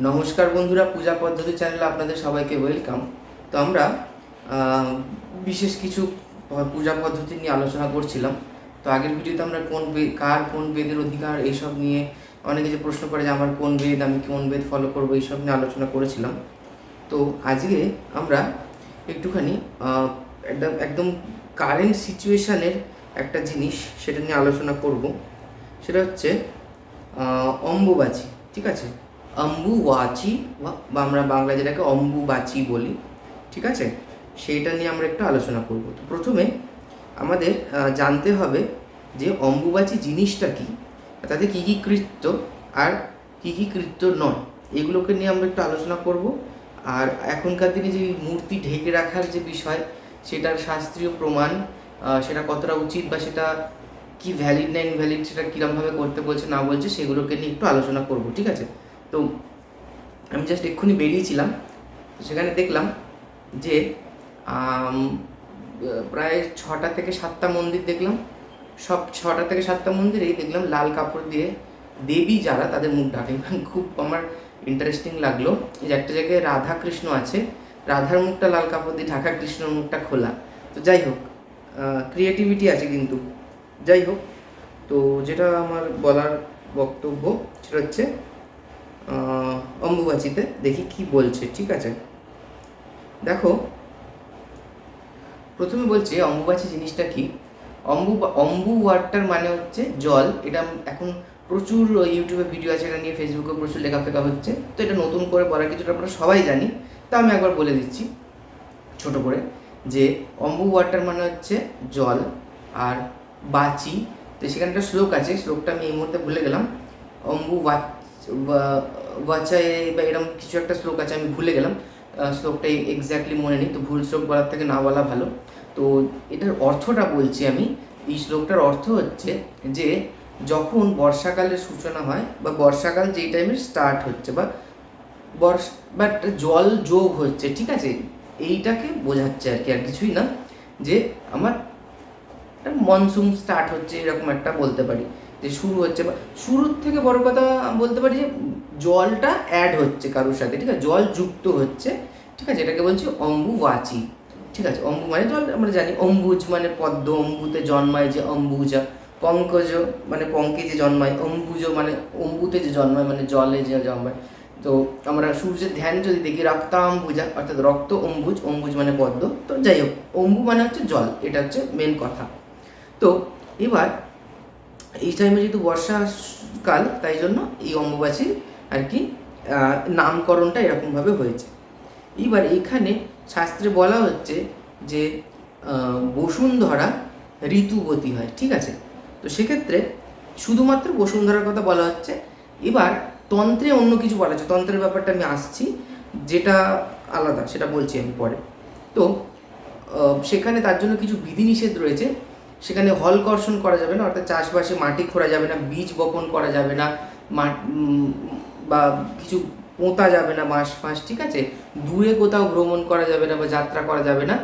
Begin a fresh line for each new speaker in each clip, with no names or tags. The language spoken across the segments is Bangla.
নমস্কার বন্ধুরা, পূজা পদ্ধতি চ্যানেলে আপনাদের সবাইকে ওয়েলকাম তো আমরা বিশেষ কিছু পূজা পদ্ধতি নিয়ে আলোচনা করছিলাম। তো আগের ভিডিওতে আমরা কোন বে- কার কোন বেদের অধিকার এইসব নিয়ে অনেকে যে প্রশ্ন করে যে আমার কোন বেদ, আমি কোন বেদ ফলো করব, এইসব নিয়ে আলোচনা করেছিলাম। তো আজকে আমরা একটুখানি একদম একদম কারেন্ট সিচুয়েশানের একটা জিনিস সেটা নিয়ে আলোচনা করব। সেটা হচ্ছে অম্বুবাচী, ঠিক আছে? অম্বুবাচী, বা আমরা বাংলা যেটাকে অম্বুবাচী বলি, ঠিক আছে? সেইটা নিয়ে আমরা একটু আলোচনা করব। তো প্রথমে আমাদের জানতে হবে যে অম্বুবাচী জিনিসটা কি, তাতে কী কী কৃত্য আর কী কী কৃত্য নয়, এগুলোকে নিয়ে আমরা একটু আলোচনা করব। আর এখনকার দিনে যে মূর্তি ঢেকে রাখার যে বিষয়, সেটার শাস্ত্রীয় প্রমাণ সেটা কতটা উচিত বা সেটা কি ভ্যালিড না ইনভ্যালিড সেটা কীরমভাবে করতে বলছে, না বলছে, সেগুলোকে নিয়ে একটু আলোচনা করব, ঠিক আছে? তো আমি জাস্ট এক্ষুনি বেরিয়েছিলাম, তো সেখানে দেখলাম যে প্রায় ছটা থেকে সাতটা মন্দির দেখলাম। সব ছটা থেকে সাতটা মন্দিরেই দেখলাম লাল কাপড় দিয়ে দেবী যারা তাদের মুখ ঢাকে। খুব আমার ইন্টারেস্টিং লাগল। যে একটা জায়গায় রাধা কৃষ্ণ আছে, রাধার মুখটা লাল কাপড় দিয়ে ঢাকা কৃষ্ণর মুখটা খোলা। তো যাই হোক ক্রিয়েটিভিটি আছে কিন্তু। যাই হোক, তো যেটা আমার বলার বক্তব্য সেটা হচ্ছে অম্বুবাচীতে দেখি কি বলছে, ঠিক আছে? দেখো, প্রথমে বলছে অম্বুবাচী জিনিসটা কি? অম্বু অম্বু ওয়ার্ডটার মানে হচ্ছে জল। এটা এখন প্রচুর ইউটিউবে ভিডিও আছে, এটা নিয়ে ফেসবুকে প্রচুর লেখাফেকা হচ্ছে। তো এটা নতুন করে বলার কিছুটা আমরা সবাই জানি। তা আমি একবার বলে দিচ্ছি, ছোট করে, যে অম্বু ওয়াটার মানে হচ্ছে জল আর বাচি। তো সেখানে একটা শ্লোক আছে, শ্লোকটা আমি এই মুহূর্তে ভুলে গেলাম। অম্বু ওয়াচায় বা এরকম কিছু একটা শ্লোক আছে, আমি ভুলে গেলাম। শ্লোকটা এক্স্যাক্টলি মনে নেই, তো ভুল শ্লোক বলার থেকে না বলা ভালো। তো এটার অর্থটা বলছি আমি। এই শ্লোকটার অর্থ হচ্ছে যে, যখন বর্ষাকালের সূচনা হয় বা বর্ষাকাল যেই টাইমে স্টার্ট হচ্ছে বা বর্ষ বাট জল যোগ হচ্ছে, ঠিক আছে? এইটাকে বোঝাচ্ছে আর কি, আর কিছুই না। যে আমার মনসুন স্টার্ট হচ্ছে, এরকম একটা বলতে পারি। যে শুরু হচ্ছে বা শুরুর থেকে বড় কথা বলতে পারি যে জলটা অ্যাড হচ্ছে কারোর সাথে, ঠিক আছে? জল যুক্ত হচ্ছে, ঠিক আছে? এটাকে বলছি অম্বুবাচী, ঠিক আছে? অম্বু মানে জল আমরা জানি, অম্বুজ মানে পদ্ম, অম্বুতে জন্মায় যে অম্বুজা, পঙ্কজ মানে পঙ্কে যে জন্মায়, অম্বুজ মানে অম্বুতে যে জন্মায় মানে জলে যে জন্মায়। তো আমরা সূর্যের ধ্যান যদি দেখি, রক্তাম্বুজা, অর্থাৎ রক্ত অম্বুজ অম্বুজ মানে পদ্ম। তো যাই হোক, অম্বু মানে হচ্ছে জল, এটা হচ্ছে মেন কথা। তো এবার এই টাইমে যেহেতু বর্ষাকাল তাই জন্য এই অম্বুবাচীর আর কি নামকরণটা এরকমভাবে হয়েছে। এবার এখানে শাস্ত্রে বলা হচ্ছে যে বসুন্ধরা ঋতুবতী হয়, ঠিক আছে? তো সেক্ষেত্রে শুধুমাত্র বসুন্ধরার কথা বলা হচ্ছে। এবার তন্ত্রে অন্য কিছু বলা হচ্ছে। তন্ত্রের ব্যাপারটা আমি আসছি, যেটা আলাদা, সেটা বলছি আমি পরে। তো সেখানে তার জন্য কিছু বিধিনিষেধ রয়েছে। সেখানে হল কর্ষণ করা যাবে না, অর্থাৎ চাষবাসে মাটি খোঁড়া যাবে না, বীজ বপন করা যাবে না বা কিছু পোঁতা যাবে না বাঁশ ফাঁস ঠিক আছে? দূরে কোথাও ভ্রমণ করা যাবে না বা যাত্রা করা যাবে না,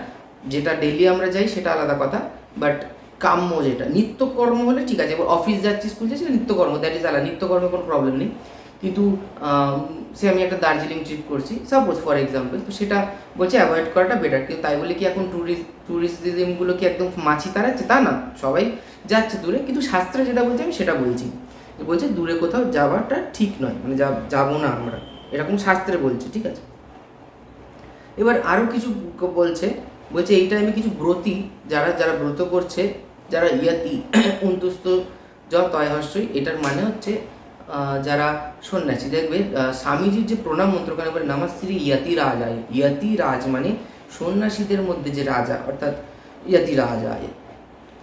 যেটা ডেলি আমরা যাই সেটা আলাদা কথা বাট কাম্য যেটা। নিত্যকর্ম হলে ঠিক আছে, এবার অফিস যাচ্ছি স্কুল যাচ্ছি, নিত্যকর্ম দ্যাট ইজ আলাদা, নিত্যকর্মে কোনো প্রবলেম নেই। কিন্তু সে আমি একটা দার্জিলিং ট্রিপ করছি সাপোজ ফর এক্সাম্পল তো সেটা বলছে অ্যাভয়েড করাটা বেটার কিন্তু তাই বলে কি এখন ট্যুরিস্ট ট্যুরিজমগুলো কি একদম মাছি তাড়াচ্ছে তা না, সবাই যাচ্ছে দূরে, কিন্তু শাস্ত্রে যেটা বলছে আমি সেটা বলছি। বলছে দূরে কোথাও যাওয়াটা ঠিক নয় মানে যাব না আমরা। এরকম শাস্ত্রে বলছে, ঠিক আছে? এবার আরও কিছু বলছে বলছে এই টাইমে কিছু ব্রতী, যারা যারা ব্রত করছে, যারা ইয়াতি অন্তুস্ত য তয়হস্যই এটার মানে হচ্ছে যারা সন্ন্যাসী, দেখবে স্বামীজির যে প্রণাম মন্ত্রখানে বলে নামাশ্রী ইয়াতি রাজায় ইয়াতি রাজ মানে সন্ন্যাসীদের মধ্যে যে রাজা, অর্থাৎ ইয়াতি রাজায়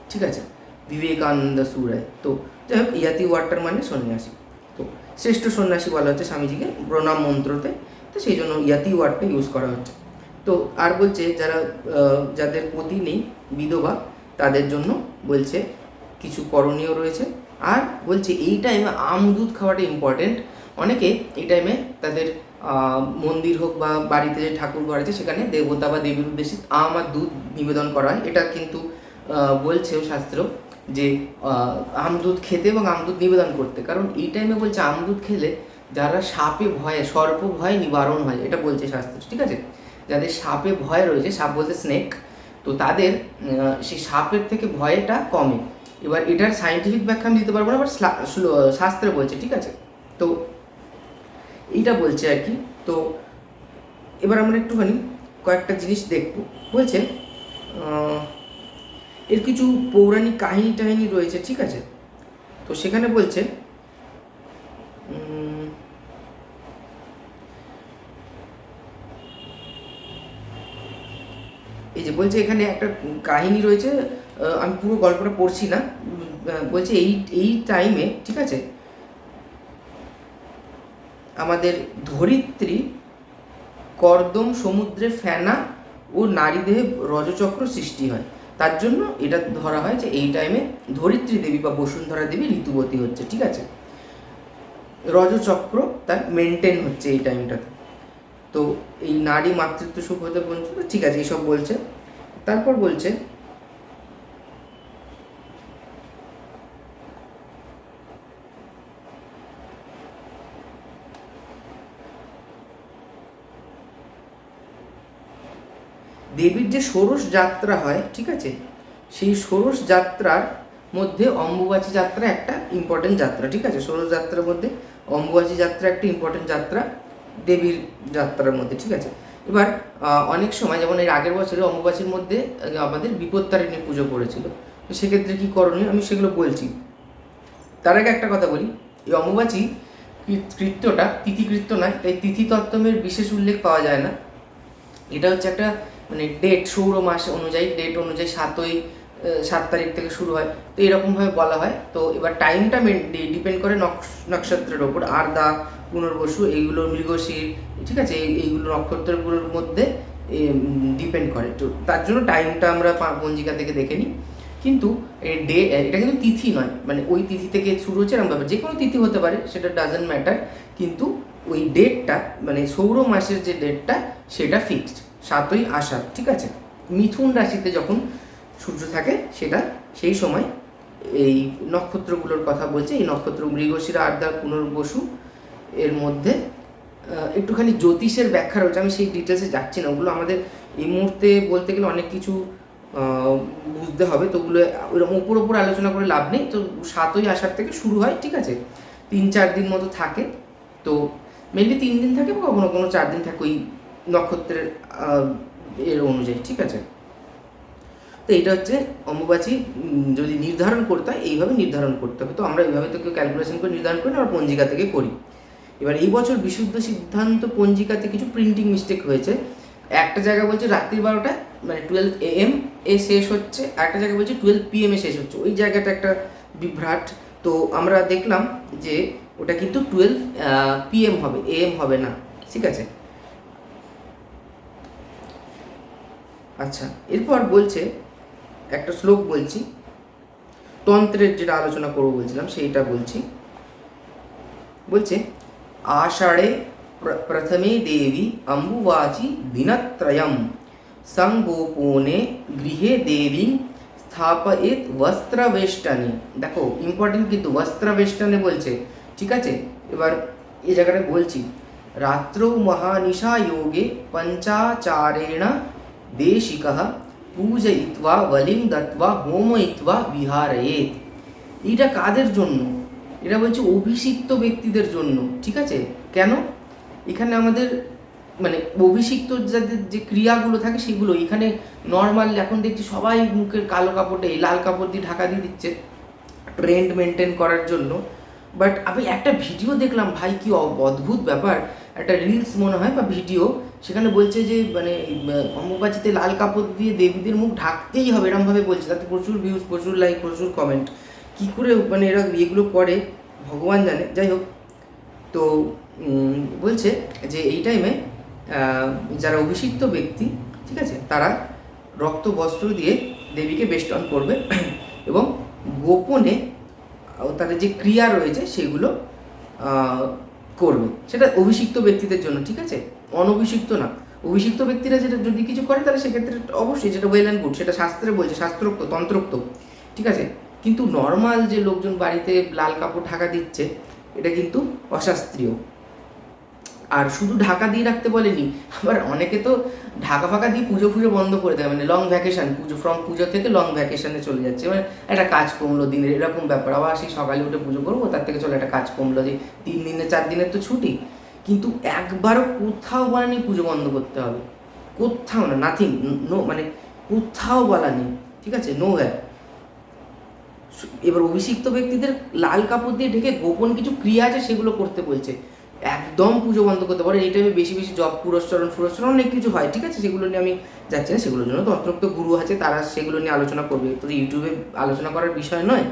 ঠিক আছে? বিবেকানন্দ সুরায় তো, যাই হোক, ইয়াতি ওয়ার্ডটার মানে সন্ন্যাসী। তো, শ্রেষ্ঠ সন্ন্যাসী বলা হচ্ছে স্বামীজিকে প্রণাম মন্ত্রতে। তো, সেই জন্য ইয়াতি ওয়ার্ডটা ইউজ করা হচ্ছে। তো, আর বলছে, যারা যাদের পতি নেই, বিধবা, তাদের জন্য বলছে, কিছু করণীয় রয়েছে। আর বলছে এই টাইমে আম দুধ খাওয়াটা ইম্পর্টেন্ট অনেকে এই টাইমে তাদের মন্দির হোক বা বাড়িতে যে ঠাকুর ঘর আছে, সেখানে দেবতা বা দেবীর উদ্দেশ্যে আম আর দুধ নিবেদন করা হয়। এটা কিন্তু বলছেও শাস্ত্র যে আমদুধ খেতে এবং আমদুধ নিবেদন করতে। কারণ এই টাইমে বলছে আমদুধ খেলে যারা সাপে ভয়ে, সর্প ভয় নিবারণ হয়, এটা বলছে শাস্ত্র, ঠিক আছে? যাদের সাপে ভয় রয়েছে, সাপ বলতে স্নেক তো তাদের সেই সাপের থেকে ভয়টা কমে। এবার এটার সাইন্টিফিক ব্যাখ্যা আমি দিতে পারব না বাট শাস্ত্রে বলছে, ঠিক আছে? তো এইটা বলছে আর কি। তো এবার আমরা একটুখানি কয়েকটা জিনিস দেখব। বলছে এর কিছু পৌরাণিক কাহিনী টাহিনী রয়েছে, ঠিক আছে? তো সেখানে বলছে এই যে বলছে এখানে একটা কাহিনী রয়েছে আমি পুরো গল্পটা পড়ছি না। বলছে এই এই টাইমে ঠিক আছে? আমাদের ধরিত্রী কর্দম সমুদ্রে ফেনা ও নারীদেহে রজচক্র সৃষ্টি হয়। তার জন্য এটা ধরা হয় যে এই টাইমে ধরিত্রী দেবী বা বসুন্ধরা দেবী ঋতুবতী হচ্ছে, ঠিক আছে? রজচক্র তার মেনটেন হচ্ছে এই টাইমটাতে তো এই নারী মাতৃত্ব সুখ হতে বঞ্চিত ঠিক আছে, এইসব বলছে। তারপর বলছে দেবীর যে ষোড়শ যাত্রা হয়, ঠিক আছে? সেই ষোড়শ যাত্রার মধ্যে অম্বুবাচী যাত্রা একটা ইম্পর্টেন্ট যাত্রা, ঠিক আছে? ষোড়শ যাত্রার মধ্যে অম্বুবাচী যাত্রা একটা ইম্পর্টেন্ট যাত্রা দেবীর যাত্রার মধ্যে, ঠিক আছে? এবার অনেক সময়, যেমন এর আগের বছরে অম্বুবাচীর মধ্যে আমাদের বিপত্তারিণী পুজো পড়েছিল। তো সেক্ষেত্রে কী করণীয়? আমি সেগুলো বলছি। তার আগে একটা কথা বলি। এই অম্বুবাচী কৃত্যটা তিথিকৃত্য নয়, তাই তিথি তত্ত্বের বিশেষ উল্লেখ পাওয়া যায় না। এটা হচ্ছে একটা মানে ডেট সৌর মাস অনুযায়ী ডেট অনুযায়ী সাতই সাত তারিখ থেকে শুরু হয়। তো এরকমভাবে বলা হয়। তো এবার টাইমটা ডিপেন্ড করে নক্ষ- নক্ষত্রের ওপর। আরদা, পুনর্বসু এইগুলো মৃগশির, ঠিক আছে? এই এইগুলো নক্ষত্রগুলোর মধ্যে ডিপেন্ড করে। তো তার জন্য টাইমটা আমরা পঞ্জিকা থেকে দেখে নিই। কিন্তু ডে এটা কিন্তু তিথি নয়। মানে ওই তিথি থেকে শুরু হচ্ছে এরকম ব্যাপার। যে কোনো তিথি হতে পারে, সেটা ডাজেন্ট ম্যাটার কিন্তু ওই ডেটটা মানে সৌর মাসের যে ডেটটা সেটা ফিক্সড সাতই আষাঢ়, ঠিক আছে? মিথুন রাশিতে যখন সূর্য থাকে, সেটা সেই সময় এই নক্ষত্রগুলোর কথা বলছে। এই নক্ষত্র মৃগশিরা আর্দা পুনর্বসু এর মধ্যে একটুখানি জ্যোতিষের ব্যাখ্যা রয়েছে। আমি সেই ডিটেলসে যাচ্ছি না। ওগুলো আমাদের এই মুহূর্তে বলতে গেলে অনেক কিছু বুঝতে হবে। তো ওগুলো ওইরকম উপর উপর আলোচনা করে লাভ নেই। তো সাতই আষাঢ় থেকে শুরু হয়, ঠিক আছে? তিন চার দিন মতো থাকে। তো মেনলি তিন দিন থাকে বা কখনো কোনো চার দিন থাকে। ওই নক্ষত্রের এর অনুযায়ী, ঠিক আছে? তো এটা হচ্ছে অম্বুবাচী যদি নির্ধারণ করতে হয়, এইভাবে নির্ধারণ করতে হবে। তো আমরা এইভাবে তো কেউ ক্যালকুলেশন করে নির্ধারণ করি আমরা পঞ্জিকা থেকে করি। এবার এই বছর বিশুদ্ধ সিদ্ধান্ত পঞ্জিকাতে কিছু প্রিন্টিং মিস্টেক হয়েছে। একটা জায়গা বলছে রাত্রি বারোটা মানে টুয়েলভ এ এম এ শেষ হচ্ছে একটা জায়গায় বলছে টুয়েলভ পিএম এ শেষ হচ্ছে। ওই জায়গাটা একটা বিভ্রাট। তো আমরা দেখলাম যে ওটা কিন্তু টুয়েলভ পিএম হবে এ এম হবে না, ঠিক আছে? আচ্ছা এরপর বলছে, একটা শ্লোক বলছি, তন্ত্রের যেটা আলোচনা করব বলছিলাম, সেইটা বলছি। বলছে, আষাঢ়ে প্রথমে দেবী অম্বুবাচি দিনত্রয়ম সংগোপনে গৃহে দেবী স্থাপিত বস্ত্রবেষ্টনে। দেখো ইম্পর্টেন্ট কিন্তু বস্ত্রবেষ্টনে বলছে, ঠিক আছে? এবার এই জায়গাটা বলছি, রাত্রৌ মহানিশা যোগে পঞ্চাচারেণ দেশিকः পূজয়িত্বা বলিং দত্ত্বা হোময়িত্বা বিহারয়েত এটা কাদের জন্য? এটা বলছে অভিষিক্ত ব্যক্তিদের জন্য। ঠিক আছে? কেন? এখানে আমাদের মানে অভিষিক্ত যাদের যে ক্রিয়াগুলো থাকে সেগুলো, এখানে নর্মাল এখন দেখছি সবাই মুখের কালো কাপড়ে লাল কাপড় দিয়ে ঢাকা দিয়ে দিচ্ছে ট্রেন্ড মেনটেন করার জন্য। বাট আমি একটা ভিডিও দেখলাম, ভাই কি অদ্ভুত ব্যাপার। একটা রিলস মনে হয় বা ভিডিও সেখানে বলছে যে মানে অম্বুবাচিতে লাল কাপড় দিয়ে দেবীদের মুখ ঢাকতেই হবে এরমভাবে বলছে। তাতে প্রচুর ভিউজ প্রচুর লাইক প্রচুর কমেন্ট কি করে মানে এরা এগুলো করে? ভগবান জানে। যাই হোক, তো বলছে যে এই টাইমে যারা অভিষিক্ত ব্যক্তি, ঠিক আছে, তারা রক্ত, বস্ত্র দিয়ে দেবীকে বেষ্টন করবে। এবং গোপনে তাদের যে ক্রিয়া রয়েছে, সেগুলো করবে। সেটা অভিষিক্ত ব্যক্তিদের জন্য, ঠিক আছে? অনভিষিক্ত না। অভিষিক্ত ব্যক্তিরা যেটা যদি কিছু করে, তাহলে সেক্ষেত্রে অবশ্যই যেটা ওয়েল অ্যান্ড গুড সেটা শাস্ত্রে বলছে, শাস্ত্রোক্ত, তন্ত্রোক্ত, ঠিক আছে? কিন্তু নর্মাল যে লোকজন বাড়িতে লাল কাপড় ঢাকা দিচ্ছে, এটা কিন্তু অশাস্ত্রীয়। আর শুধু ঢাকা দিয়ে রাখতে বলেনি, আবার অনেকে তো ঢাকা ফাঁকা দিয়ে পুজো ফুজো বন্ধ করে দেয় মানে লং ভ্যাকেশন পুজো ফ্রম পুজো থেকে লং ভ্যাকেশনে চলে যাচ্ছে। মানে একটা কাজ কমলো দিনের, এরকম ব্যাপার। আবার সেই সকালে উঠে পুজো করব, তার থেকে চলো একটা কাজ কমলো যে তিন দিনে চার দিনের তো ছুটি। কিন্তু একবারও কোথাও বলেনি পুজো বন্ধ করতে হবে। কোথাও না নাথিং নো মানে কোথাও বলা নেই ঠিক আছে? নো হ্যাঁ এবার অভিষিক্ত ব্যক্তিদের লাল কাপড় দিয়ে ঢেকে গোপন কিছু ক্রিয়া আছে সেগুলো করতে বলছে। একদম পুজো বন্ধ করতে পারে। এই টাইমে বেশি বেশি জব পুরস্চরণ ফুরস্চরণ অনেক কিছু হয়, ঠিক আছে? সেগুলো নিয়ে আমি যাচ্ছি না। সেগুলোর জন্য তন্ত্রক্ত গুরু আছে, তারা সেগুলো নিয়ে আলোচনা করবে। তো ইউটিউবে আলোচনা করার বিষয় নয়।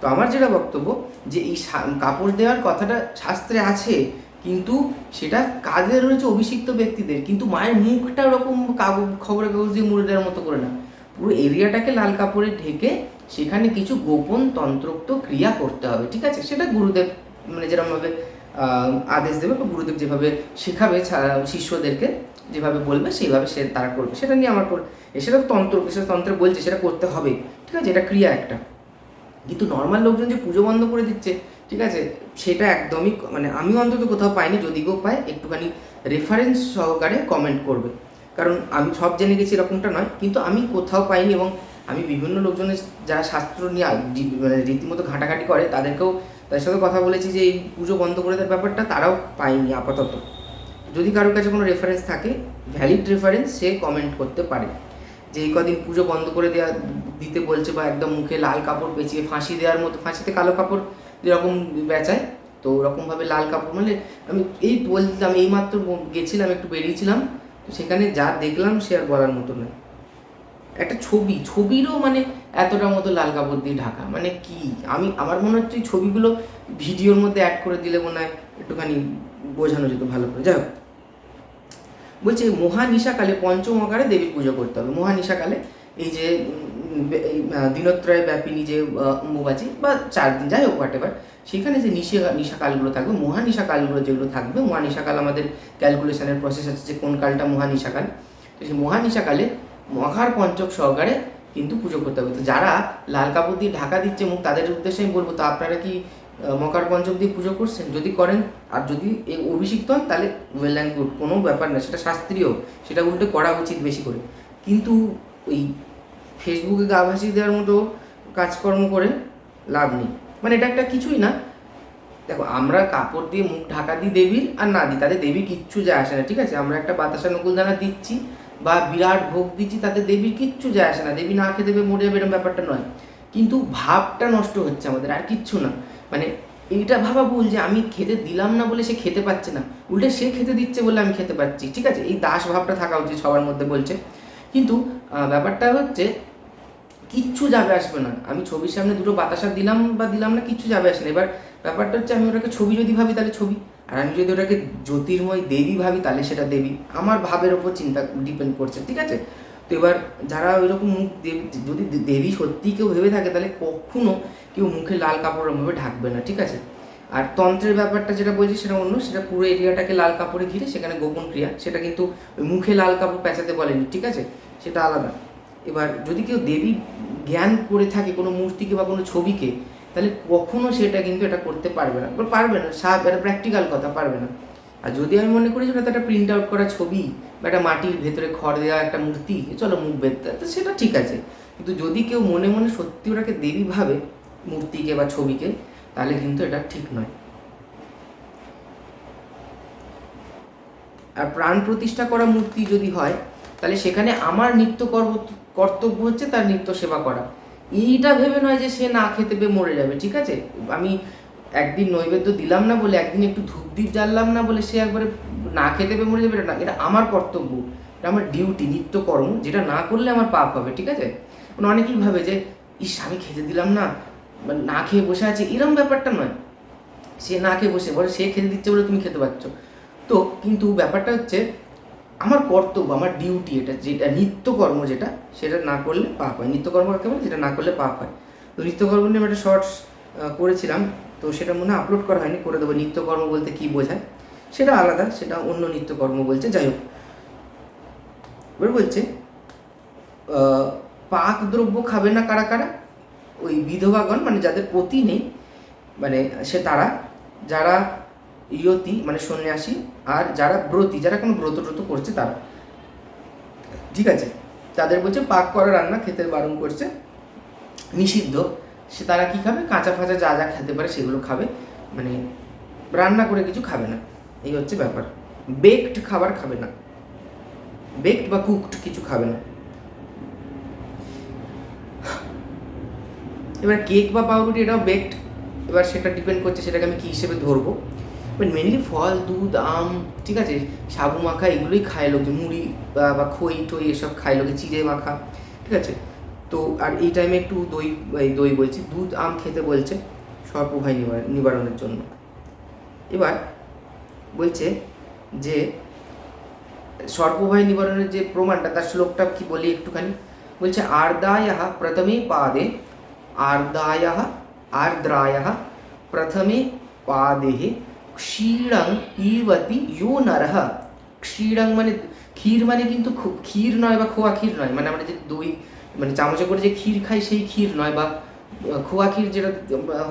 তো আমার যেটা বক্তব্য যে এই কাপড় দেওয়ার কথাটা শাস্ত্রে আছে কিন্তু সেটা কাজে রয়েছে অভিষিক্ত ব্যক্তিদের, কিন্তু মায়ের মুখটা ওরকম কাগজ খবরের কাগজ দিয়ে মুড়ে দেওয়ার মতো করে না। পুরো এরিয়াটাকে লাল কাপড়ে ঢেকে সেখানে কিছু গোপন তন্ত্রোক্ত ক্রিয়া করতে হবে, ঠিক আছে? সেটা গুরুদেব মানে যেরকমভাবে আদেশ দেবে বা গুরুদেব যেভাবে শেখাবে শিষ্যদেরকে, যেভাবে বলবে সেইভাবে সে তারা করবে। সেটা নিয়ে আমার সেটা তন্ত্র সেটা তন্ত্রে বলছে, সেটা করতে হবে, ঠিক আছে? এটা ক্রিয়া একটা। কিন্তু নর্মাল লোকজন যে পুজো বন্ধ করে দিচ্ছে ঠিক আছে? সেটা একদমই মানে আমি অন্তত কোথাও পাইনি, যদি কেউ পায়, একটুখানি রেফারেন্স সহকারে কমেন্ট করবে। কারণ আমি সব জেনে গেছি এরকমটা নয়, কিন্তু আমি কোথাও পাইনি এবং আমি বিভিন্ন লোকজনের যারা শাস্ত্র নিয়ে মানে রীতিমতো ঘাটাঘাটি করে, তাদেরকেও তাদের সাথে কথা বলেছি যে এই পুজো বন্ধ করে দেওয়ার ব্যাপারটা তারাও পায়নি আপাতত। যদি কারোর কাছে কোনো রেফারেন্স থাকে ভ্যালিড রেফারেন্স সে কমেন্ট করতে পারে। যে এই কদিন পুজো বন্ধ করে দেওয়া দিতে বলছে বা একদম মুখে লাল কাপড় পেঁচিয়ে, ফাঁসি দেওয়ার মতো, ফাঁসিতে কালো কাপড় যেরকম বেচায়, তো ওরকমভাবে লাল কাপড় মানে আমি এই বলছিলাম এইমাত্র গেছিলাম, একটু বেরিয়েছিলাম, তো সেখানে যা দেখলাম সে আর বলার মতো নয়। একটা ছবি, ছবিরও মানে এতটা মতো লাল কাপড় দিয়ে ঢাকা মানে কি? আমি, আমার মনে হচ্ছে ছবিগুলো ভিডিওর মধ্যে অ্যাড করে দিলে মনে হয় একটুখানি বোঝানো যেত ভালো করে। যাই হোক। বলছে, মহানিশাকালে পঞ্চম আকারে দেবীর পুজো করতে হবে। মহানিশাকালে এই যে দিনত্রয় ব্যাপিনী যে অম্বুবাচী বা চার দিন, যাই হোক হোয়াট সেখানে যে নিশা, নিশাকালগুলো থাকবে, মহানিশাকালগুলো যেগুলো থাকবে, মহানিশাকাল আমাদের ক্যালকুলেশনের প্রসেস আছে যে কোন কালটা মহানিশাকাল। তো সেই মহানিশাকালে মহার পঞ্চক সহকারে কিন্তু পুজো করতে হবে। তো যারা লাল কাপড় দিয়ে ঢাকা দিচ্ছে মুখ, তাদের উদ্দেশ্যে আমি বলব, তো আপনারা কি মকর পঞ্চক দিয়ে পুজো করছেন? যদি করেন, আর যদি অভিষিক্ত হন, তাহলে ওয়েল অ্যান্ড গুড কোনো ব্যাপার না, সেটা শাস্ত্রীয়, সেটা উল্টে করা উচিত বেশি করে। কিন্তু ওই ফেসবুকে গা ভাসিয়ে দেওয়ার মতো কাজকর্ম করে লাভ নেই। মানে এটা একটা কিছুই না। দেখো, আমরা কাপড় দিয়ে মুখ ঢাকা দিই দেবীর আর না দিই তাদের দেবী কিচ্ছু যায় আসে না, ঠিক আছে? আমরা একটা বাতাসা নকুলদানা দিচ্ছি বা বিরাট ভোগ দিচ্ছি, তাতে দেবীর কিচ্ছু যায় আসে না। দেবী না খেতে দেবে, মরে যাবে এরকম ব্যাপারটা নয়। কিন্তু ভাবটা নষ্ট হচ্ছে আমাদের, আর কিচ্ছু না। মানে এইটা ভাবা ভুল যে আমি খেতে দিলাম না বলে সে খেতে পাচ্ছে না। উল্টে সে খেতে দিচ্ছে বলে আমি খেতে পাচ্ছি ঠিক আছে? এই দাস ভাবটা থাকা উচিত সবার মধ্যে বলছে। কিন্তু ব্যাপারটা হচ্ছে, কিচ্ছু যাবে আসবে না। আমি ছবির সামনে দুটো বাতাসা দিলাম বা দিলাম না, কিচ্ছু যাবে আসে না। এবার ব্যাপারটা হচ্ছে, আমি ওটাকে ছবি যদি ভাবি, তাহলে ছবি। আর আমি যদি ওটাকে জ্যোতির্ময় দেবী ভাবি, তাহলে সেটা দেবী। আমার ভাবের ওপর চিন্তা ডিপেন্ড করছে, ঠিক আছে? তো এবার যারা ওই রকম মুখ দেব, যদি দেবী সত্যি কেউ ভেবে থাকে, তাহলে কখনো কেউ মুখে লাল কাপড় ওরমভাবে ঢাকবে না, ঠিক আছে? আর তন্ত্রের ব্যাপারটা যেটা বলছি সেটা অন্য, সেটা পুরো এরিয়াটাকে লাল কাপড়ে ঘিরে সেখানে গোপন ক্রিয়া, সেটা কিন্তু মুখে লাল কাপড় পেঁচাতে বলেনি, ঠিক আছে? সেটা আলাদা। এবার যদি কেউ দেবী জ্ঞান করে থাকে কোনো মূর্তিকে বা কোনো ছবিকে, তাহলে কখনো সেটা কিন্তু এটা করতে পারবে না। পারবে না সাহেব এটা প্র্যাকটিক্যাল কথা, পারবে না। আর যদি আমি মনে করি তো একটা প্রিন্ট আউট করা ছবি বা একটা মাটির ভেতরে খড় দেওয়া একটা মূর্তি চলো মুখ বেঁধতে, তো সেটা ঠিক আছে। কিন্তু যদি কেউ মনে মনে সত্যি ওটাকে দেবী ভাবে, মূর্তিকে বা ছবিকে তাহলে কিন্তু এটা ঠিক নয়। আর প্রাণ প্রতিষ্ঠা করা মূর্তি যদি হয়, তাহলে সেখানে আমার নিত্য কর্তব্য হচ্ছে তার নিত্য সেবা করা। এইটা ভেবে নয় যে সে না খেতে পেয়ে মরে যাবে, ঠিক আছে? আমি একদিন নৈবেদ্য দিলাম না বলে, একদিন একটু ধূপ দ্বীপ জ্বাললাম না বলে সে একবারে না খেতে পেয়ে মরে যাবে, এটা না, এটা আমার কর্তব্য। এটা আমার ডিউটি নিত্য কর্ম যেটা না করলে আমার পাপ হবে, ঠিক আছে? মানে অনেকেই ভাবে যে, ইস, আমি খেতে দিলাম না মানে না খেয়ে বসে আছি এরম ব্যাপারটা নয়। সে না খেয়ে বসে, বলে সে খেতে দিচ্ছে বলে তুমি খেতে পাচ্ছ তো কিন্তু ব্যাপারটা হচ্ছে, আমার কর্তব্য, আমার ডিউটি এটা, যেটা নিত্যকর্ম যেটা, সেটা না করলে পাপ হয়। নিত্যকর্ম কাকে বলে? যেটা না করলে পাপ হয়। তো নিত্যকর্ম নিয়ে একটা শর্টস করেছিলাম। তো সেটা মনে আপলোড করা হয়নি, করে দেবো। নিত্যকর্ম বলতে কি বোঝায়? সেটা আলাদা, সেটা অন্য নিত্যকর্ম বলছে। যাই হোক। এবার বলছে পাক দ্রব্য খাবে না কারা কারা? ওই বিধবাগণ মানে যাদের পতি নেই মানে সে তারা, যারা ইয়তি মানে সন্ন্যাসী, আর যারা ব্রতী, যারা কোনো ব্রত ট্রত করছে তারা। ঠিক আছে? তাদের বলছে, পাক করা রান্না খেতে বারণ করছে, নিষিদ্ধ। সে তারা কি খাবে? কাঁচা ফাঁচা যা যা খেতে পারে সেগুলো খাবে। মানে রান্না করে কিছু খাবে না। এই হচ্ছে ব্যাপার। বেকড খাবার খাবে না। বেকড বা কুকড কিছু খাবে না। এবার কেক বা পাউরুটি এটাও বেকড এবার সেটা ডিপেন্ড করছে সেটাকে আমি কী হিসেবে ধরবো। বাট মেনলি ফল, দুধ, আম, ঠিক আছে? সাবু মাখা, এগুলোই খায় লোকে। মুড়ি বা খই, টই এসব খায় লোকে, চিড়ে মাখা, ঠিক আছে? তো, আর এই টাইমে একটু দই দই বলছি। দুধ, আম খেতে বলছে নিবারণ নিবারণের জন্য। এবার বলছে যে সর্পভয় নিবারণের যে প্রমাণটা, তার শ্লোকটা কি বলি একটুখানি? বলছে, আর্দায় প্রথমে পাদে আর্দ্রায় প্রথমে পাদে ক্ষীরং ইবতি ইয়ো নরহ ক্ষীরং মানে ক্ষীর মানে কিন্তু ক্ষীর নয় বা খোয়া ক্ষীর নয় মানে আমরা যে দই মানে চামচে করে যে ক্ষীর খাই সেই ক্ষীর নয় বা খোয়া ক্ষীর যেটা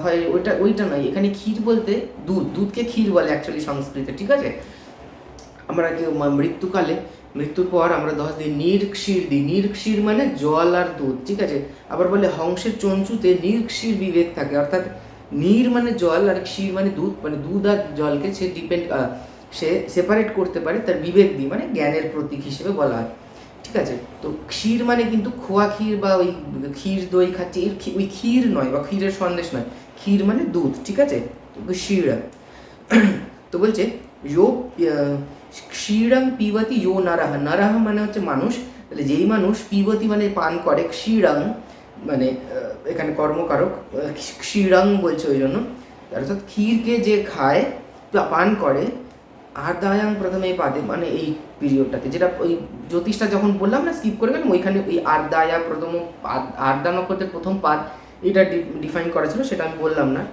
হয় ওইটা ওইটা নয় এখানে ক্ষীর বলতে দুধ দুধকে ক্ষীর বলে অ্যাকচুয়ালি সংস্কৃতে, ঠিক আছে? আমরা কি ম- মৃত্যুকালে, মৃত্যুর পর আমরা দশ দিন নির্ক্ষীর দিই। নির্ক্ষীর মানে জল আর দুধ, ঠিক আছে? আবার বলে হংসের চঞ্চুতে নির্ক্ষীর বিবেক থাকে। অর্থাৎ নীর মানে জল আর ক্ষীর মানে দুধ। মানে দুধ আর জলকে সে ডিপেন্ড সে সেপারেট করতে পারে তার বিবেক দিয়ে মানে জ্ঞানের প্রতীক হিসেবে বলা হয়। ঠিক আছে? তো ক্ষীর মানে কিন্তু খোয়া ক্ষীর বা ওই ক্ষীর দই খাচ্ছে। এর ওই ক্ষীর নয় বা ক্ষীরের সন্দেশ নয়। ক্ষীর মানে দুধ, ঠিক আছে? তো বলছে ক্ষীরং পিবতি ইয়ো নারাহ নারাহ মানে হচ্ছে মানুষ, তাহলে যেই মানুষ পিবতি মানে পান করে ক্ষীরং মানে এখানে কর্মকারক ক্ষীরং বলছে ওই জন্য, অর্থাৎ ক্ষীরকে যে খায় পান করে আর দায়াং প্রথমে পাদে মানে এই পিরিয়ডটাতে যেটা ওই জ্যোতিষটা যখন বললাম না স্কিপ করে গেলাম, ওইখানে ওই আর্দায়া প্রথম পাদ আর্দা নক্ষত্রের প্রথম পাদ, এটা ডিফাইন করা ছিল, সেটা আমি বললাম না।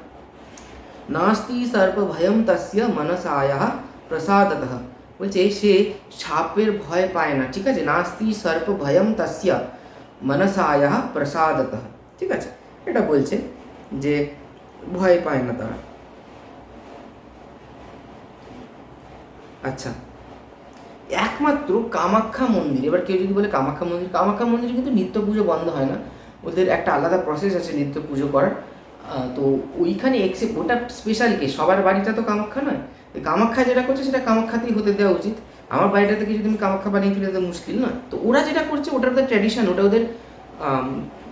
নাস্তি সর্প ভয়ম তস্য মনসায়া প্রসাদতঃ। বলছে সে সাপের ভয় পায় না ঠিক আছে নাস্তি সর্প ভয়ম তস্য মনসায়া প্রসাদতঃ ঠিক আছে এটা বলছে যে ভয় পায় না তারা আচ্ছা একমাত্র কামাখ্যা মন্দির এবার কেউ যদি বলে কামাখ্যা মন্দির কামাখ্যা মন্দিরে কিন্তু নিত্য পুজো বন্ধ হয় না। ওদের একটা আলাদা প্রসেস আছে নিত্য পুজো করার। তো ওইখানে এক্সেপ্ট ওটা স্পেশাল কে? সবার বাড়িটা তো কামাখ্যা নয়? কামাখ্যা যেটা করছে সেটা কামাখ্যাতেই হতে দেওয়া উচিত। আমার বাড়িটা থেকে যদি আমি কামাখ্যা বানিয়ে ফেলে দেওয়া মুশকিল না তো ওরা যেটা করছে, ওটা ওদের ট্র্যাডিশন ওটা ওদের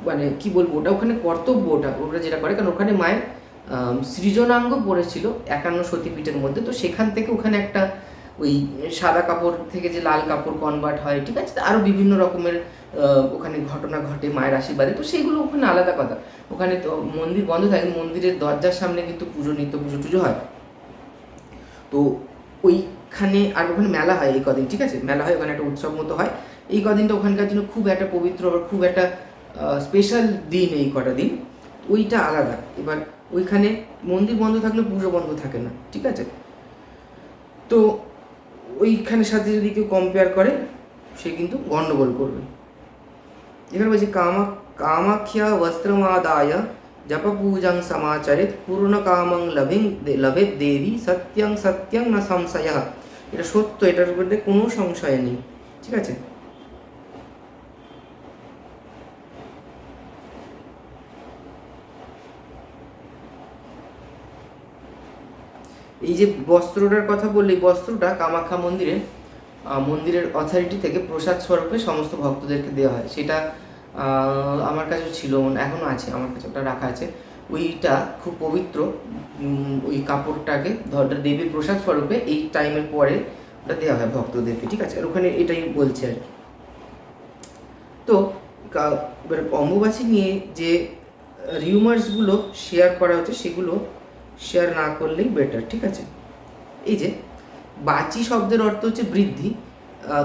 মানে কি বলব, ওটা ওখানে কর্তব্য, ওটা ওরা যেটা করে। কারণ ওখানে মায়ের সৃজনাঙ্গ পড়েছিল একান্ন সতীপীঠের মধ্যে। তো সেখান থেকে ওখানে একটা ওই সাদা কাপড় থেকে যে লাল কাপড় কনভার্ট হয়, ঠিক আছে? আরও বিভিন্ন রকমের ওখানে ঘটনা ঘটে মায়ের আশীর্বাদে। তো সেইগুলো ওখানে আলাদা কথা। ওখানে তো মন্দির বন্ধ থাকে মন্দিরের দরজার সামনে কিন্তু পুজো, নিত্য পুজো, টুজো হয়। তো ওইখানে আর ওখানে মেলা হয় এই কদিন, ঠিক আছে? মেলা হয়, ওখানে একটা উৎসব মতো হয়। এই কদিনটা ওখানকার জন্য খুব একটা পবিত্র আবার খুব একটা স্পেশাল দিন এই কটা দিন। ওইটা আলাদা। এবার ওইখানে মন্দির বন্ধ থাকলে পুজো বন্ধ থাকে না, ঠিক আছে? তো ওইখানের সাথে যদি কেউ কম্পেয়ার করে, সে কিন্তু গণ্ডগোল করবে। এখানে বলছি, কামা, কামাখ্যা, বস্ত্রমাদায় জপ পূজাং সমাচরিত পূর্ণ কামং লভিং লভে দেবী সত্যং সত্যং না সংশয় এটা সত্য, এটার মধ্যে কোনো সংশয় নেই। ঠিক আছে? এই যে বস্ত্রটার কথা বললি বস্ত্রটা কামাখ্যা মন্দিরে মন্দিরের অথরিটি থেকে প্রসাদ স্বরূপে সমস্ত ভক্তদেরকে দেওয়া হয়। সেটা আমার কাছেও ছিল এখনও আছে, আমার কাছে ওটা রাখা আছে। ওইটা খুব পবিত্র ওই কাপড়টাকে ধর দেবীর প্রসাদ স্বরূপে এই টাইমের পরে ওটা দেওয়া হয় ভক্তদেরকে, ঠিক আছে? আর ওখানে এটাই বলছে আর তো এবার অম্বুবাচী নিয়ে যে রিউমার্সগুলো শেয়ার করা হচ্ছে, সেগুলো শেয়ার না করলেই বেটার ঠিক আছে? এই যে, বাচি শব্দের অর্থ হচ্ছে বৃদ্ধি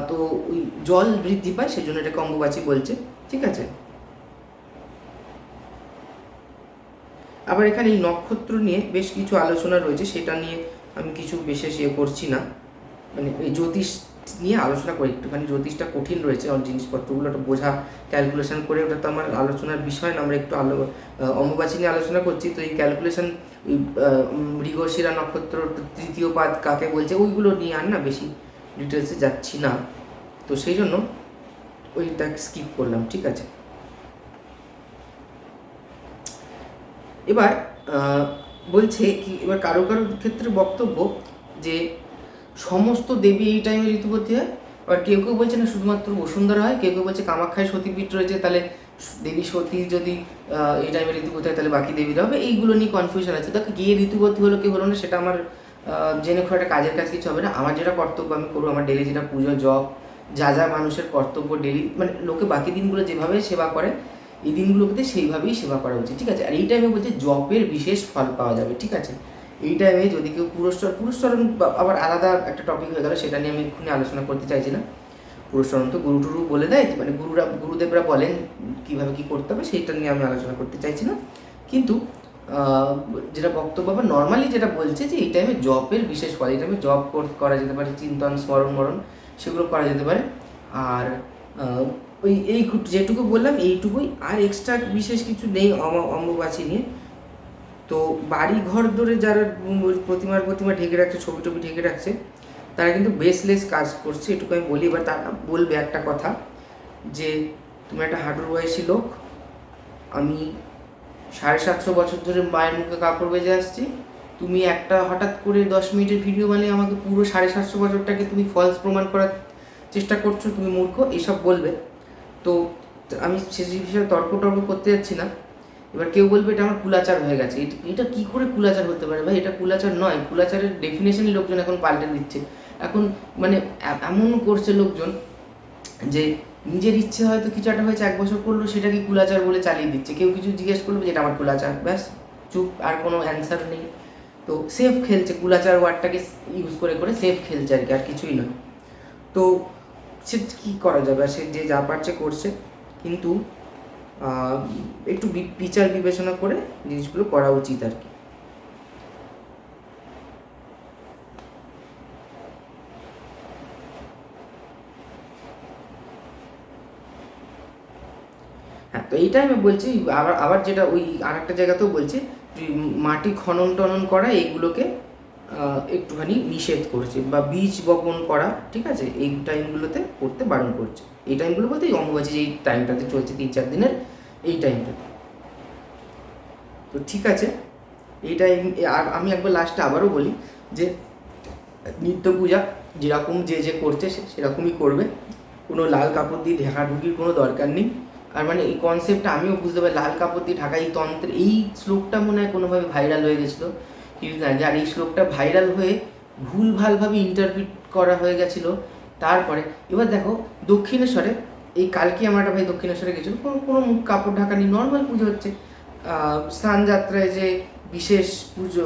তো ওই জল বৃদ্ধি পায়, সেজন্য এটাকে অম্বুবাচী বলছে। ঠিক আছে? আবার এখানে এই নক্ষত্র নিয়ে বেশ কিছু আলোচনা রয়েছে, সেটা নিয়ে আমি কিছু বিশেষ ইয়ে করছি না। মানে এই জ্যোতিষ নিয়ে আলোচনা করি, একটুখানি জ্যোতিষটা কঠিন রয়েছে জিনিসপত্রগুলো একটা বোঝা ক্যালকুলেশন করে, ওটা তো আমার আলোচনার বিষয় না, আমরা একটু আলো অম্বুবাচী নিয়ে আলোচনা করছি, তো এই ক্যালকুলেশন মৃগশিরা নক্ষত্র, তৃতীয় পাদ কাকে বলছে, ওইগুলো নিয়ে আর না বেশি ডিটেলসে যাচ্ছি না। তো সেই জন্য ওইটা স্কিপ করলাম, ঠিক আছে? এবার বলছে কি, এবার কারও কারও ক্ষেত্রে বক্তব্য যে সমস্ত দেবী এই টাইমে ঋতুবতী হয়, আবার কেউ কেউ বলছে না শুধুমাত্র বসুন্ধরা হয়, কেউ কেউ বলছে কামাখ্যায় সতীপীঠ রয়েছে, তাহলে দেবী সতী যদি এই টাইমে ঋতুপতি হয়, তাহলে বাকি দেবীরা হবে। এইগুলো নিয়ে কনফিউশন আছে। দেখো, গিয়ে ঋতুপতি হলো কি হলো না, সেটা আমার জেনে খুব একটা কাজের কাজ কিছু হবে না। আমার যেটা কর্তব্য আমি করব, আমার ডেলি যেটা পুজো জব যা যা মানুষের কর্তব্য ডেলি মানে লোকে বাকি দিনগুলো যেভাবে সেবা করে, এই দিনগুলোতে সেইভাবেই সেবা করা উচিত, ঠিক আছে? আর এই টাইমে বলছে জবের বিশেষ ফল পাওয়া যাবে, ঠিক আছে? এই টাইমে যদি কেউ পুরস্কার পুরস্চরণ বা- আবার আলাদা একটা টপিক হয়ে গেল, সেটা নিয়ে আমি এক্ষুনি আলোচনা করতে চাইছি না পুরস্চরণ তো গুরু টুরু বলে দেয় মানে গুরুরা, গুরুদেবরা বলেন কীভাবে কি করতে হবে সেইটা নিয়ে আমি আলোচনা করতে চাইছি না কিন্তু যেটা বক্তব্য বা নর্মালি যেটা বলছে যে এই টাইমে জবের বিশেষ ফল, এই টাইমে জব কর- যেতে পারে, চিন্তন, স্মরণ, মরণ, সেগুলো করা যেতে পারে। আর ওই এই যেটুকু বললাম, এইটুকুই। আর এক্সট্রা বিশেষ কিছু নেই অম- অম্বুবাচী নিয়ে। তো বাড়ি ঘর ধরে যারা প্রতিমার প্রতিমা ঢেকে রাখছে, ছবি টবি ঢেকে রাখছে, তারা কিন্তু বেসলেস কাজ করছে, এটুকু আমি বলি। এবার তারা বলবে একটা কথা, যে তুমি একটা হাঁটুর বয়সী লোক, আমি সাড়ে সাতশো বছর ধরে মায়ের মুখে কাপড় বেজে আসছি। তুমি একটা হঠাৎ করে দশ মিনিটের ভিডিও বানিয়ে আমাকে পুরো সাড়ে সাতশো বছরটাকে তুমি ফলস প্রমাণ করার চেষ্টা করছ, তুমি মূর্খ, এসব বলবে। তো আমি সে বিষয়ে তর্ক টর্ক করতে যাচ্ছি না। এবার কেউ বলবে এটা আমার কুলাচার হয়ে গেছে। এটা- কি করে কুলাচার হতে পারে ভাই? এটা কুলাচার নয়। কুলাচারের ডেফিনেশনই লোকজন এখন পাল্টে দিচ্ছে। এখন মানে এমন করছে লোকজন যে নিজের ইচ্ছে হয়তো কিছু একটা হয়েছে, এক বছর করল, সেটাকে কুলাচার বলে চালিয়ে দিচ্ছে। কেউ কিছু জিজ্ঞেস করবে যেটা আমার কুলাচার, ব্যাস, চুপ, আর কোনো অ্যান্সার নেই। তো সেফ খেলছে, কুলাচার ওয়ার্ডটাকে ইউজ করে করে সেফ খেলছে আর কি, আর কিছুই নয় তো সে কী করা যাবে? সে যে যা পারছে করছে। কিন্তু একটু বিচার বিবেচনা করে জিনিসগুলো করা উচিত আর কি। হ্যাঁ তো এইটাই আমি বলছি, আবার আবার যেটা ওই আর একটা জায়গাতেও বলছি যে মাটি খনন টনন করা, এইগুলোকে একটুখানি নিষেধ করছে, বা বীজ বপন করা, ঠিক আছে? এই টাইমগুলোতে করতে বারণ করছে। এই টাইমগুলো বলতে এই অম্বুবাচী যেই টাইমটাতে চলছে তিন চার দিনের, এই টাইমটা তো ঠিক আছে, এই টাইম আর আমি একবার লাস্টে আবারও বলি যে, নিত্য পূজা যেরকম যে যে করছে সেরকমই করবে। কোনো লাল কাপড় দিয়ে ঢাকাঢুকির কোনো দরকার নেই। আর মানে এই কনসেপ্টটা আমিও বুঝতে পারি, লাল কাপড় দিয়ে ঢাকা এই তন্ত্রের এই শ্লোকটা মনে হয় কোনোভাবে ভাইরাল হয়ে গেছিল। কিন্তু না আর এই শ্লোকটা ভাইরাল হয়ে ভুল ভালভাবে ইন্টারপ্রিট করা হয়ে গেছিল। তারপরে, এবার দেখো, দক্ষিণেশ্বরে, এই কালকে আমার একটা ভাই দক্ষিণেশ্বরে গেছিল, কোনো কোনো কাপড় ঢাকা নেই নর্মাল পুজো হচ্ছে। স্নান যাত্রায় যে বিশেষ পুজো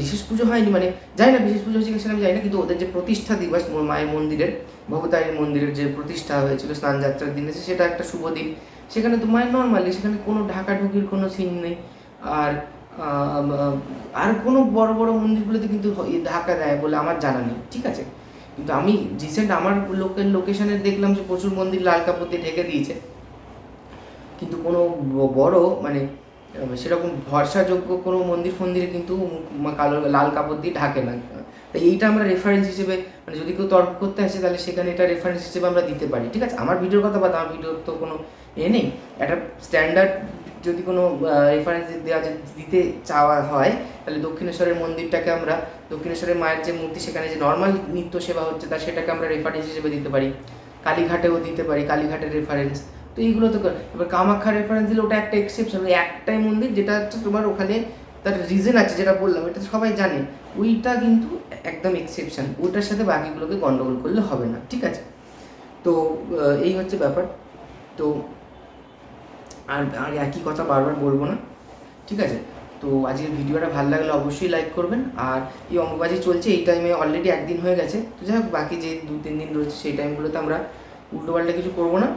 বিশেষ পুজো হয়নি মানে জানি না বিশেষ পুজো হচ্ছে আমি জানি না, কিন্তু ওদের যে প্রতিষ্ঠা দিবস, মায়ের মন্দিরের, ভবতারিণী মন্দিরের যে প্রতিষ্ঠা হয়েছিল স্নান যাত্রার দিনে, সেটা একটা শুভ দিন। সেখানে তো মায়ের নর্মালি সেখানে কোনো ঢাকাঢুকির কোনো সিন নেই। আর আর কোনো বড় বড় মন্দিরগুলোতে কিন্তু ঢাকা দেয় বলে আমার জানা নেই, ঠিক আছে? কিন্তু আমি রিসেন্ট আমার লোকের লোকেশনে দেখলাম যে প্রচুর মন্দির লাল কাপড় দিয়ে ঢেকে দিয়েছে। কিন্তু কোনো বড় মানে সেরকম ভরসাযোগ্য কোনো মন্দির ফন্দিরে কিন্তু কালো, লাল কাপড় দিয়ে ঢাকে না। তাই এইটা আমরা রেফারেন্স হিসেবে মানে যদি কেউ তর্ক করতে আসে তাহলে সেখানে এটা রেফারেন্স হিসেবে আমরা দিতে পারি, ঠিক আছে? আমার ভিডিওর কথা বাদ, আমার ভিডিওর তো কোনো এ নেই। একটা স্ট্যান্ডার্ড যদি কোনো রেফারেন্স দেওয়া দিতে চাওয়া হয়, তাহলে দক্ষিণেশ্বরের মন্দিরটাকে আমরা, দক্ষিণেশ্বরের মায়ের যে মূর্তি, সেখানে যে নর্মাল নিত্য সেবা হচ্ছে তা সেটাকে আমরা রেফারেন্স হিসেবে দিতে পারি। কালীঘাটেও দিতে পারি, কালীঘাটের রেফারেন্স তো এইগুলো তো এবার কামাখ্যা রেফারেন্স দিলে ওটা একটা এক্সেপশন ওই একটাই মন্দির যেটা হচ্ছে তোমার ওখানে তার রিজন আছে, যেটা বললাম, এটা সবাই জানে। ওইটা কিন্তু একদম এক্সেপশন ওইটার সাথে বাকিগুলোকে গন্ডগোল করলে হবে না। ঠিক আছে? তো এই হচ্ছে ব্যাপার। তো আর আর একই কথা বারবার বলব না, ঠিক আছে? তো আজকের ভিডিওটা ভালো লাগলে অবশ্যই লাইক করবেন, আর এই অম্বুবাজি চলছে, এই টাইমে অলরেডি একদিন হয়ে গেছে, তো যাই হোক, বাকি যে দু তিন দিন রয়েছে, সেই টাইমগুলোতে আমরা উল্টোপাল্টা কিছু করব না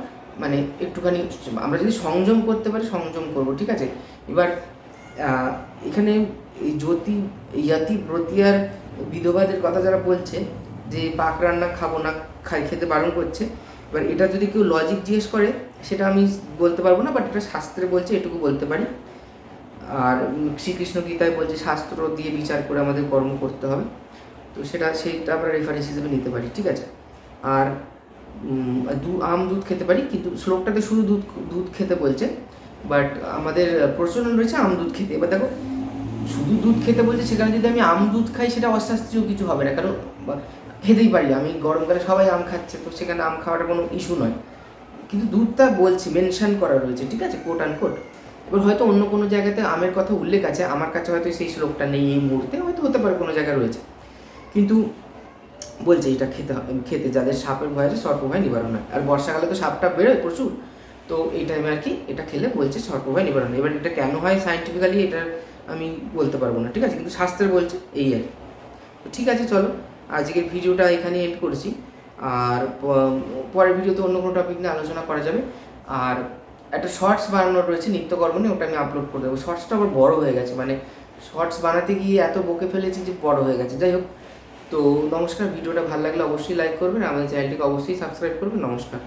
মানে একটুখানি আমরা যদি সংযম করতে পারি, সংযম করব, ঠিক আছে? এবার এখানে এই জ্যোতি ইয়াতি ব্রতিয়ার বিধবাদের কথা যারা বলছে, যে পাক রান্না খাব না, খাই, খেতে বারণ করছে, এবার এটা যদি কেউ লজিক জিজ্ঞেস করে সেটা আমি বলতে পারব না বাট এটা শাস্ত্রে বলছে, এটুকু বলতে পারি। আর শ্রীকৃষ্ণ গীতায় বলছে, শাস্ত্র দিয়ে বিচার করে আমাদের কর্ম করতে হবে। তো সেটা সেইটা আমরা রেফারেন্স হিসেবে নিতে পারি, ঠিক আছে? আর দু, আম দুধ খেতে পারি, কিন্তু শ্লোকটাতে শুধু দুধ দুধ খেতে বলছে বাট আমাদের প্রচলন রয়েছে আম দুধ খেতে। এবার দেখো, শুধু দুধ খেতে বলছে, সেখানে যদি আমি আম দুধ খাই, সেটা অশাস্ত্রীয় কিছু হবে না। কারণ খেতেই পারি। আমি গরমকালে সবাই আম খাচ্ছে, তো সেখানে আম খাওয়াটা কোনো ইস্যু নয়। কিন্তু দুধটা বলছি মেনশান করা রয়েছে, ঠিক আছে? কোট অ্যান্ড কোট এবার হয়তো অন্য কোনো জায়গাতে আমের কথা উল্লেখ আছে, আমার কাছে হয়তো সেই শ্লোকটা নেই এই মুহূর্তে, হয়তো হতে পারে কোনো জায়গায় রয়েছে। কিন্তু বলছে এটা খেতে খেতে যাদের সাপের ভয় আছে সর্প ভয় নিবারণ হয়। আর বর্ষাকালে তো সাপটা বেরোয় প্রচুর, তো এই টাইমে আর কি এটা খেলে বলছে সর্প ভয় নিবারণ। এবার এটা কেন হয় সায়েন্টিফিক্যালি এটা আমি বলতে পারব না, ঠিক আছে? কিন্তু শাস্ত্রে বলছে এই আর ঠিক আছে, চলো, আজকের ভিডিওটা এখানে এন্ড করছি। আর পরের ভিডিওতে অন্য কোনো টপিক নিয়ে আলোচনা করা যাবে। আর একটা শর্টস বানানো রয়েছে নিত্যকর্ম নিয়ে, ওটা আমি আপলোড করে দেবো। শর্টসটা আবার বড়ো হয়ে গেছে মানে শর্টস বানাতে গিয়ে এত বকে ফেলেছি যে বড় হয়ে গেছে। যাই হোক, তো নমস্কার, ভিডিওটা ভালো লাগলে অবশ্যই লাইক করবেন, আমাদের চ্যানেলটিকে অবশ্যই সাবস্ক্রাইব করবেন। নমস্কার।